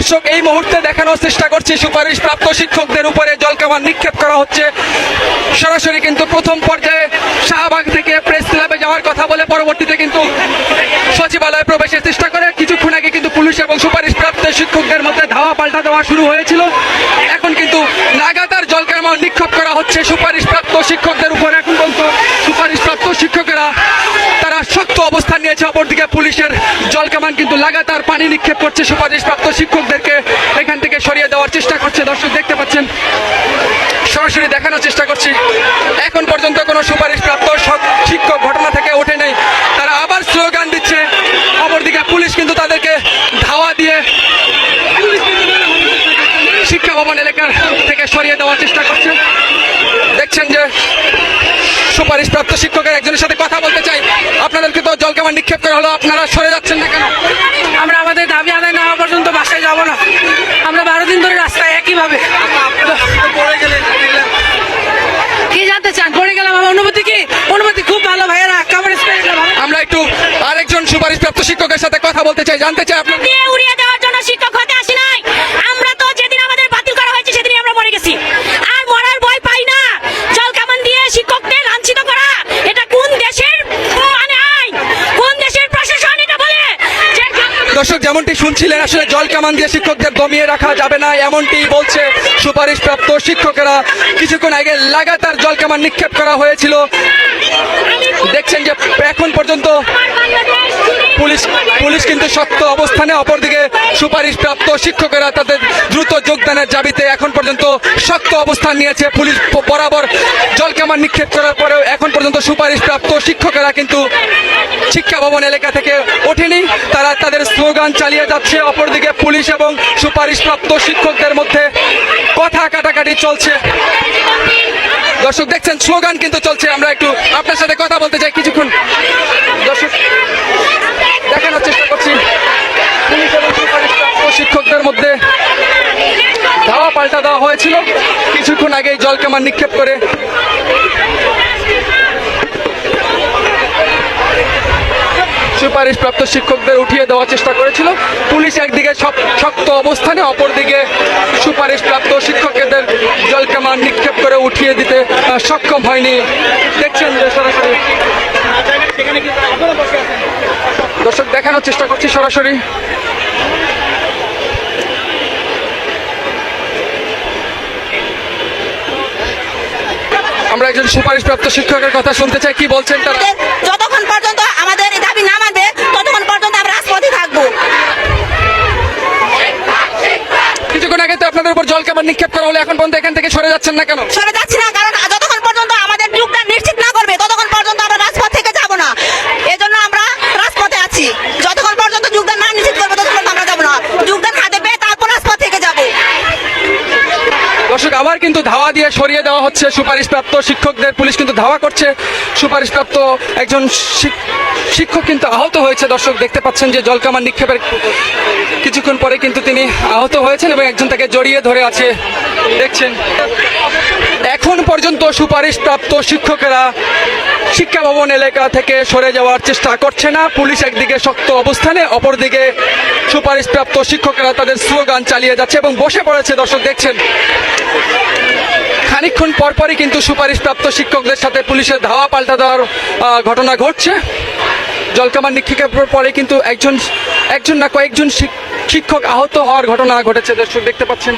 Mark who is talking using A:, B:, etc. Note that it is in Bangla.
A: দর্শক, এই মুহূর্তে দেখানোর চেষ্টা করছি সুপারিশ প্রাপ্ত শিক্ষকদের উপরে জলকামান নিক্ষেপ করা হচ্ছে। সরাসরি কিন্তু প্রথম পর্যায়ে শাহবাগ থেকে প্রেস ক্লাবে যাওয়ার কথা বলে পরবর্তীতে কিন্তু সচিবালয়ে প্রবেশের চেষ্টা করে। কিছুক্ষণ আগে কিন্তু পুলিশ এবং সুপারিশ প্রাপ্ত শিক্ষকদের মধ্যে ধাওয়া পাল্টা দেওয়া শুরু হয়েছিল। এখন কিন্তু লাগাতার জলকামান নিক্ষেপ করা হচ্ছে। সুপারিশ প্রাপ্ত শিক্ষকদের উপর এখন পর্যন্ত সুপারিশ প্রাপ্ত শিক্ষকেরা শক্ত অবস্থান নিয়েছে অপরদিকে পুলিশের জল জলকামান কিন্তু লাগাতার পানি নিক্ষেপ করছে সুপারিশ প্রাপ্ত শিক্ষকদেরকে। এখান থেকে সরিয়ে দেওয়ার চেষ্টা করছে। দর্শক, দেখতে পাচ্ছেন, সরাসরি দেখানোর চেষ্টা করছি। এখন পর্যন্ত কোনো সুপারিশ প্রাপ্ত শিক্ষক ঘটনা থেকে ওঠে নাই। তারা আবার স্লোগান দিচ্ছে। অপরদিকে পুলিশ কিন্তু তাদেরকে ধাওয়া দিয়ে শিক্ষা ভবন এলাকার থেকে সরিয়ে দেওয়ার চেষ্টা করছে। দেখছেন যে সুপারিশ প্রাপ্ত শিক্ষকের একজনের সাথে কথা বলতে চাই। আপনাদেরকে তো জলকামান নিক্ষেপ করা হলো আপনারা সরে যাচ্ছেন না কেন?
B: আমরা আমাদের দাবি আদায় না হওয়া পর্যন্ত বাসায় যাব না। আমরা বারো দিন ধরে রাস্তায় একইভাবে। কি জানতে চান? পড়ে গেলাম আমার অনুভূতি কি? অনুভূতি খুব ভালো ভাইয়েরা। কাবার
A: আমরা একটু আরেকজন সুপারিশ প্রাপ্ত শিক্ষকের সাথে কথা বলতে চাই। জানতে চাই আপনার
C: উড়িয়ে দেওয়ার জন্য শিক্ষক হতে আসি নাই আমরা তো যেদিন আমাদের বাতিল করা হয়েছে সেদিনই আমরা মরে গেছি আর মরার ভয় পাই না জল কামান দিয়ে শিক্ষকদের লাঞ্ছিত করা এটা কোন দেশের মানে আইন কোন দেশের প্রশাসন এটা বলে যে
A: দর্শক যেমনটি শুনছিলেন, আসলে জল কামান দিয়ে শিক্ষকদের দমিয়ে রাখা যাবে না, এমনটি বলছে সুপারিশ প্রাপ্ত শিক্ষকেরা। কিছুক্ষণ আগে লাগাতার জল কামান নিক্ষেপ করা হয়েছিল। দেখছেন যে এখন পর্যন্ত পুলিশ পুলিশ কিন্তু শক্ত অবস্থানে অপরদিকে সুপারিশ প্রাপ্ত শিক্ষকেরা তাদের দ্রুত যোগদানের এখন পর্যন্ত শক্ত অবস্থান নিয়েছে পুলিশ বরাবর। জলকামান নিক্ষেপ করার পরেও এখন পর্যন্ত সুপারিশ প্রাপ্ত শিক্ষকেরা কিন্তু শিক্ষা ভবন এলাকা থেকে ওঠেনি। তারা তাদের স্লোগান চালিয়ে যাচ্ছে। অপরদিকে পুলিশ এবং সুপারিশ প্রাপ্ত শিক্ষকদের মধ্যে কথা কাটাকাটি চলছে। দর্শক, দেখছেন, স্লোগান কিন্তু চলছে। আমরা একটু আপনার সাথে কথা বলতে চাই কিছুক্ষণ। দর্শক, দেখানোর চেষ্টা করছি। পুলিশ এবং সুপারিশপ্রাপ্ত শিক্ষকদের মধ্যে ধাওয়া পাল্টা দেওয়া হয়েছিল। কিছুক্ষণ আগেই জল কামান নিক্ষেপ করে সুপারিশপ্রাপ্ত শিক্ষকদের উঠিয়ে দেওয়ার চেষ্টা করেছিল। পুলিশ একদিকে শক্ত অবস্থানে, অপরদিকে সুপারিশপ্রাপ্ত শিক্ষকদের জল কামান নিক্ষেপ করে উঠিয়ে দিতে সক্ষম হয়নি। দেখছেন যে সরাসরি দর্শক, দেখানোর চেষ্টা করছি সরাসরি। আমরা একজন সুপারিশপ্রাপ্ত শিক্ষকের কথা শুনতে চাই কি বলছেন তারা?
D: যতক্ষণ পর্যন্ত আমাদের এই দাবি না মানবে ততক্ষণ পর্যন্ত আমরা রাজপথে থাকব।
A: কিছুক্ষণ আগে তো আপনাদের উপর জল কামান নিক্ষেপ করা হলো এখন পর্যন্ত এখান থেকে সরে যাচ্ছেন না কেন?
D: সরে যাচ্ছি না কারণ যতক্ষণ পর্যন্ত আমাদের যুগটা নিশ্চিত না করবে ততক্ষণ পর্যন্ত আমরা রাজপথ থেকে যাব না এজন্য আমরা রাজপথে আছি যতক্ষণ পর্যন্ত যুগদান না নিশ্চিত করবে ততক্ষণ আমরা যাব না যুগদান হাতে পেয়ে তারপর রাজপথ থেকে যাব
A: দর্শক, আবার কিন্তু ধাওয়া দিয়ে সরিয়ে দেওয়া হচ্ছে সুপারিশপ্রাপ্ত শিক্ষকদের। পুলিশ কিন্তু ধাওয়া করছে। সুপারিশপ্রাপ্ত একজন শিক- শিক্ষক কিন্তু আহত হয়েছে। দর্শক, দেখতে পাচ্ছেন যে জলকামান নিক্ষেপের কিছুক্ষণ পরে কিন্তু তিনি আহত হয়েছেন এবং একজন তাকে জড়িয়ে ধরে আছে। দেখছেন। এখন পর্যন্ত সুপারিশপ্রাপ্ত শিক্ষকেরা শিক্ষা ভবন এলাকা থেকে সরে যাওয়ার চেষ্টা করছে না। পুলিশ একদিকে শক্ত অবস্থানে, অপরদিকে সুপারিশপ্রাপ্ত শিক্ষকেরা তাদের স্লোগান চালিয়ে যাচ্ছে এবং বসে পড়েছে। দর্শক দেখছেন, খানিকক্ষণ পরপরই কিন্তু সুপারিশপ্রাপ্ত শিক্ষকদের সাথে পুলিশের ধাওয়া পাল্টা দেওয়ার ঘটনা ঘটছে। জলকামান নিক্ষেপের পরে কিন্তু একজন একজন না কয়েকজন শিক- শিক্ষক আহত হওয়ার ঘটনা ঘটেছে। দর্শক দেখতে পাচ্ছেন।